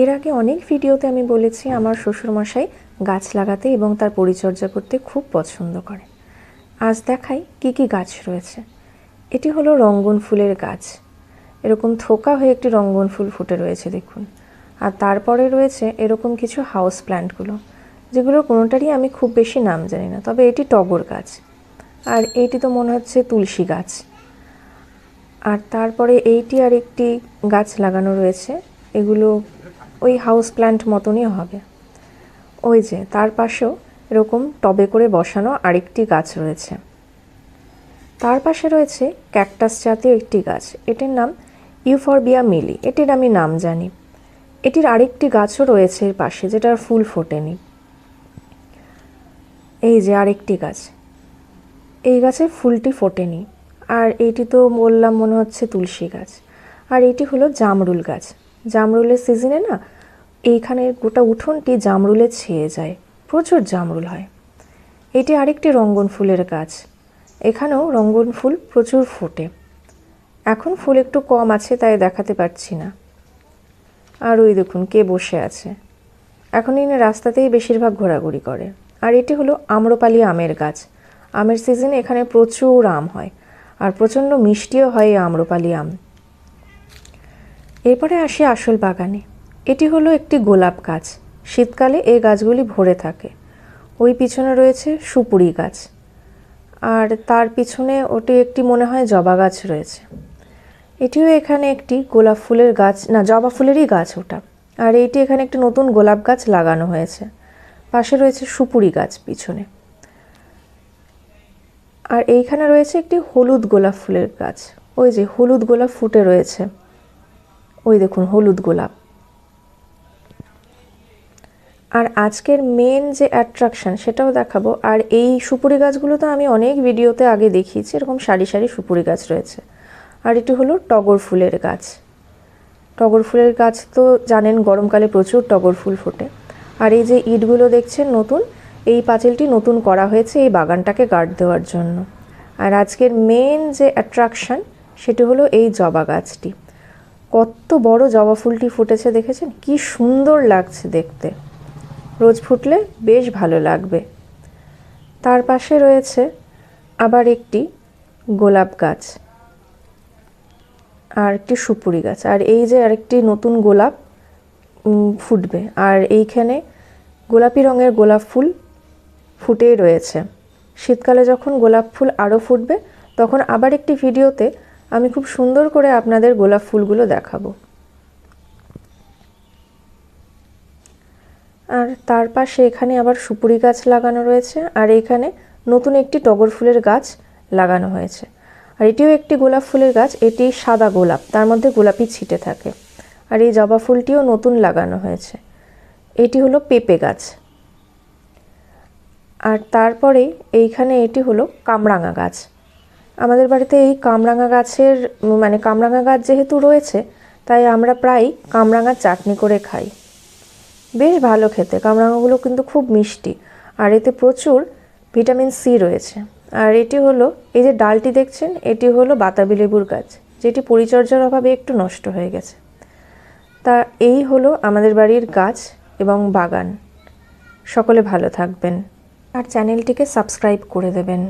এর আগে অনেক ভিডিওতে আমি বলেছি আমার শ্বশুরমশাই গাছ লাগাতে এবং তার পরিচর্যা করতে খুব পছন্দ করে। আজ দেখাই কি কি গাছ রয়েছে। এটি হলো রঙ্গন ফুলের গাছ। এরকম থোকা হয়ে একটি রঙ্গন ফুল ফুটে রয়েছে দেখুন। আর তারপরে রয়েছে এরকম কিছু হাউস প্ল্যান্টগুলো যেগুলো কোনোটারই আমি খুব বেশি নাম জানি না, তবে এটি টগর গাছ। আর এইটি তো মনে হচ্ছে তুলসী গাছ। আর তারপরে এইটি আর একটি গাছ লাগানো রয়েছে, এগুলো ওই হাউস প্ল্যান্ট মতনই হবে। ওই যে, তার পাশেও এরকম টবে করে বসানো আরেকটি গাছ রয়েছে। তার পাশে রয়েছে ক্যাকটাস জাতীয় একটি গাছ। এটির নাম ইউফরবিয়া মিলি এটির আমি নাম জানি। এটির আরেকটি গাছও রয়েছে এর পাশে, যেটার ফুল ফোটেনি। এই যে আরেকটি গাছ। এই গাছে ফুলটি ফোটেনি। আর এইটি তো বললাম মনে হচ্ছে তুলসী গাছ। আর এটি হলো জামরুল গাছ। জামরুলের সিজনে না, এইখানে গোটা উঠোনটি জামরুলে ছেয়ে যায়, প্রচুর জামরুল হয়। এটি আরেকটি রঙ্গন ফুলের গাছ, এখানেও রঙ্গন ফুল প্রচুর ফোটে। এখন ফুল একটু কম আছে, তাই দেখাতে পারছি না। আর ওই দেখুন, কে বসে আছে। এখন এনে রাস্তাতেই বেশিরভাগ ঘোরাঘুরি করে। আর এটি হলো আম্রপালি আমের গাছ। আমের সিজনে এখানে প্রচুর আম হয়, আর প্রচণ্ড মিষ্টিও হয় এই আম্রপালি আম। এরপরে আসি আসল বাগানে। এটি হলো একটি গোলাপ গাছ। শীতকালে এই গাছগুলি ভরে থাকে। ওই পিছনে রয়েছে সুপুরি গাছ। আর তার পিছনে ওটি একটি মনে হয় জবা গাছ রয়েছে। এটিও এখানে একটি গোলাপ ফুলের গাছ, না, জবা ফুলেরই গাছ ওটা। আর এইটি এখানে একটি নতুন গোলাপ গাছ লাগানো হয়েছে। পাশে রয়েছে সুপুরি গাছ পিছনে। আর এইখানে রয়েছে একটি হলুদ গোলাপ ফুলের গাছ। ওই যে হলুদ গোলাপ ফুটে রয়েছে। ওই দেখুন, হলুদ গোলাপ। আর আজকের মেন যে অ্যাট্রাকশন সেটাও দেখাবো। আর এই সুপুরি গাছগুলো তো আমি অনেক ভিডিওতে আগে দেখিয়েছি, এরকম সারি সারি সুপুরি গাছ রয়েছে। আর এটি হলো টগর ফুলের গাছ। টগর ফুলের গাছ তো জানেন, গরমকালে প্রচুর টগর ফুল ফোটে। আর এই যে ইটগুলো দেখছেন নতুন, এই পাঁচিলটি নতুন করা হয়েছে এই বাগানটাকে গার্ড দেওয়ার জন্য। আর আজকের মেন যে অ্যাট্রাকশন সেটি হলো এই জবা গাছটি। কত বড় জবা ফুলটি ফুটেছে দেখেছেন? কি সুন্দর লাগছে দেখতে। রোজ ফুটলে বেশ ভালো লাগবে। তার পাশে রয়েছে আবার একটি গোলাপ গাছ আর একটি সুপুরি গাছ। আর এই যে আরেকটি নতুন গোলাপ ফুটবে। আর এইখানে গোলাপি রঙের গোলাপ ফুল ফুটেই রয়েছে। শীতকালে যখন গোলাপ ফুল আরও ফুটবে, তখন আবার একটি ভিডিওতে আমি খুব সুন্দর করে আপনাদের গোলাপ ফুলগুলো দেখাবো। আর তার পাশে এখানে আবার সুপুরি গাছ লাগানো রয়েছে, আর এখানে নতুন একটি টগর ফুলের গাছ লাগানো হয়েছে। আর এটিও একটি গোলাপ ফুলের গাছ, এটি সাদা গোলাপ, তার মধ্যে গোলাপি ছিটে থাকে। আর এই জবা ফুলটিও নতুন লাগানো হয়েছে। এটি হলো পেঁপে গাছ। আর তারপরে এইখানে এটি হলো কামরাঙা গাছ। আমাদের বাড়িতে এই কামরাঙা গাছের মানে কামরাঙা গাছ যেহেতু রয়েছে, তাই আমরা প্রায় কামরাঙার চাটনি করে খাই। বেশ ভালো খেতে, কামরাঙাগুলো কিন্তু খুব মিষ্টি। আর এতে প্রচুর ভিটামিন সি রয়েছে। আর এটি হলো, এই যে ডালটি দেখছেন, এটি হলো বাতাবি লেবুর গাছ, যেটি পরিচর্যার অভাবে একটু নষ্ট হয়ে গেছে। তা এই হলো আমাদের বাড়ির গাছ এবং বাগান। সকলে ভালো থাকবেন। আর চ্যানেলটিকে সাবস্ক্রাইব করে দেবেন।